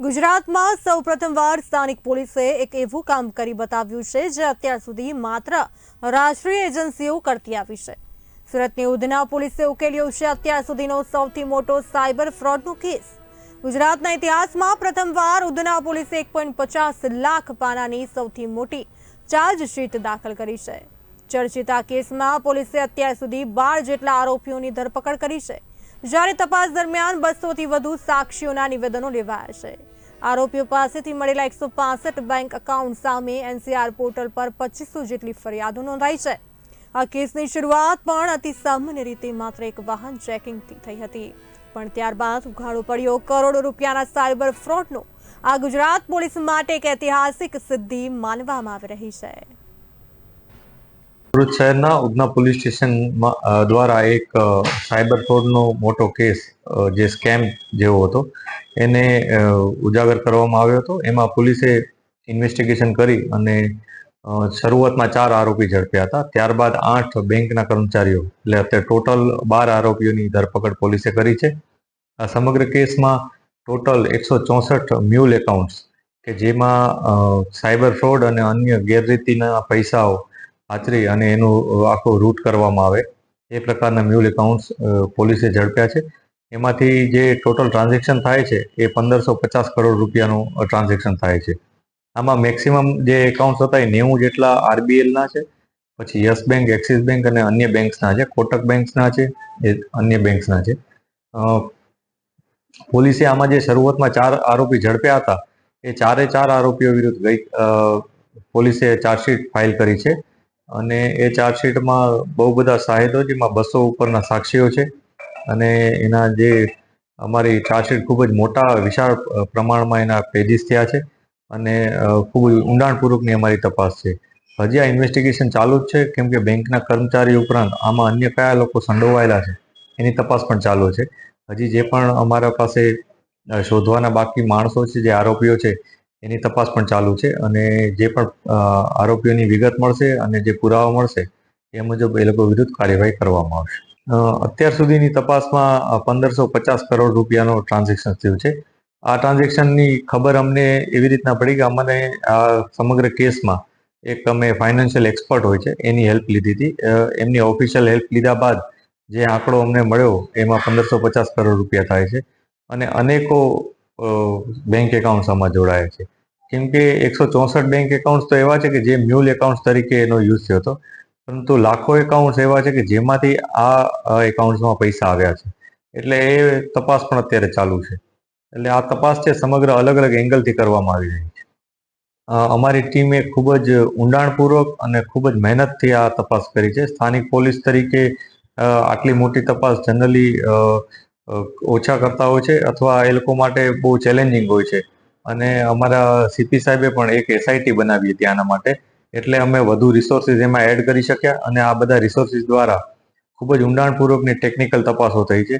ગુજરાતમાં સૌ પ્રથમવાર સ્થાનિક પોલીસે એક એવું કામ કરી બતાવ્યું છે જે અત્યાર સુધી માત્ર રાષ્ટ્રીય એજન્સીઓ કરતી આવી છે. સુરતની ઉધના પોલીસે ઉકેલ્યો છે અત્યાર સુધીનો સૌથી મોટો સાયબર ફ્રોડનો કેસ. ગુજરાતના ઇતિહાસમાં પ્રથમવાર ઉધના પોલીસે એક પોઈન્ટ પચાસ લાખ પાનાની સૌથી મોટી ચાર્જશીટ દાખલ કરી છે. ચર્ચિત આ કેસમાં પોલીસે અત્યાર સુધી બાર જેટલા આરોપીઓની ધરપકડ કરી છે. જ્યારે તપાસ દરમિયાન બસોથી વધુ સાક્ષીઓના નિવેદનો લેવાયા છે. આરોપીઓ પાસેથી મળેલા એકસો બેંક એકાઉન્ટ સામે એનસીઆર પોર્ટલ પર પચીસો જેટલી ફરિયાદો નોંધાઈ છે. આ કેસની શરૂઆત પણ અતિ સામાન્ય રીતે માત્ર એક વાહન ચેકિંગથી થઈ હતી. પણ ત્યારબાદ ઉઘાડો પડ્યો. કરોડો રૂપિયાના સાયબર ફ્રોડનો આ ગુજરાત પોલીસ માટે એક ઐતિહાસિક સિદ્ધિ માનવામાં આવી રહી છે. સુરત શહેરના ઉધના પોલીસ સ્ટેશન દ્વારા એક સાયબર ફ્રોડનો મોટો કેસ જે સ્કેમ જેવો હતો, એને ઉજાગર કરવામાં આવ્યો હતો. એમાં પોલીસે ઇન્વેસ્ટિગેશન કરી અને શરૂઆતમાં ચાર આરોપી ઝડપ્યા હતા. ત્યારબાદ આઠ બેંકના કર્મચારીઓ, એટલે અત્યારે ટોટલ બાર આરોપીઓની ધરપકડ પોલીસે કરી છે. આ સમગ્ર કેસમાં ટોટલ એકસો ચોસઠ મ્યુલ એકાઉન્ટ્સ, કે જેમાં સાયબર ફ્રોડ અને અન્ય ગેરરીતિના પૈસાઓ આચરી અને એનું આખો રૂટ કરવામાં આવે. એ પ્રકારના મ્યુલ એકાઉન્ટ્સ પોલીસે ઝડપ્યા છે. એમાંથી જે ટોટલ ટ્રાન્ઝેક્શન થાય છે, એ પંદરસો પચાસ કરોડ રૂપિયાનું ટ્રાન્ઝેક્શન થાય છે. આમાં મેક્સિમમ જે એકાઉન્ટ્સ હતા એ નેવું જેટલા આરબીએલના છે, પછી યસ બેંક, એક્સિસ બેંક અને અન્ય બેંક્સના છે. કોટક બેંક્સના છે, એ અન્ય બેંક્સના છે. પોલીસે આમાં જે શરૂઆતમાં ચાર આરોપી ઝડપ્યા હતા, એ ચારે ચાર આરોપીઓ વિરુદ્ધ ગઈ પોલીસે ચાર્જશીટ ફાઇલ કરી છે. અને એ ચાર્જશીટમાં બહુ બધા સાહિદો જેમાં બસો ઉપરના સાક્ષીઓ છે. અને એના જે અમારી ચાર્જશીટ ખૂબ જ મોટા વિશાળ પ્રમાણમાં એના પેજીસ થયા છે અને ખૂબ જ ઊંડાણપૂર્વકની અમારી તપાસ છે. હજી આ ઇન્વેસ્ટિગેશન ચાલુ જ છે, કેમ કે બેંકના કર્મચારી ઉપરાંત આમાં અન્ય કયા લોકો સંડોવાયેલા છે, એની તપાસ પણ ચાલુ છે. હજી જે પણ અમારા પાસે શોધવાના બાકી માણસો છે, જે આરોપીઓ છે એની તપાસ પણ ચાલુ છે અને જે પણ આરોપીઓની વિગત મળશે અને જે પુરાવા મળશે, એ મુજબ એ લોકો વિરુદ્ધ કાર્યવાહી કરવામાં આવશે. અત્યાર સુધીની તપાસમાં પંદરસો પચાસ કરોડ રૂપિયાનો ટ્રાન્ઝેક્શન થયું છે. આ ટ્રાન્ઝેક્શનની ખબર અમને એવી રીતના પડી કે અમને આ સમગ્ર કેસમાં એક અમે ફાઇનાન્શિયલ એક્સપર્ટ હોય છે, એની હેલ્પ લીધી હતી. એમની ઓફિશિયલ હેલ્પ લીધા બાદ જે આંકડો અમને મળ્યો, એમાં પંદરસો પચાસ કરોડ રૂપિયા થાય છે. અને અનેકો બેંક એકાઉન્ટ્સ આમાં જોડાયા છે. કેમ કે એકસો ચોસઠ બેંક એકાઉન્ટ્સ તો એવા છે કે જે મ્યુલ એકાઉન્ટ્સ તરીકે એનો યુઝ થયો હતો. પરંતુ લાખો એકાઉન્ટ્સ એવા છે કે જેમાંથી આ એકાઉન્ટ્સમાં પૈસા આવ્યા છે. એટલે એ તપાસ પણ અત્યારે ચાલુ છે. એટલે આ તપાસ છે સમગ્ર અલગ અલગ એંગલથી કરવામાં આવી રહી છે. અમારી ટીમે ખૂબ જ ઊંડાણપૂર્વક અને ખૂબ જ મહેનતથી આ તપાસ કરી છે. સ્થાનિક પોલીસ તરીકે આટલી મોટી તપાસ જનરલી ઓછા કરતા હોય છે અથવા એ લોકો માટે બહુ ચેલેન્જિંગ હોય છે. અને અમારા સીપી સાહેબે પણ એક એસઆઈટી બનાવી હતી આના માટે. એટલે અમે વધુ રિસોર્સિસ એમાં એડ કરી શક્યા અને આ બધા રિસોર્સિસ દ્વારા ખૂબ જ ઊંડાણપૂર્વકની ટેકનિકલ તપાસો થઈ છે.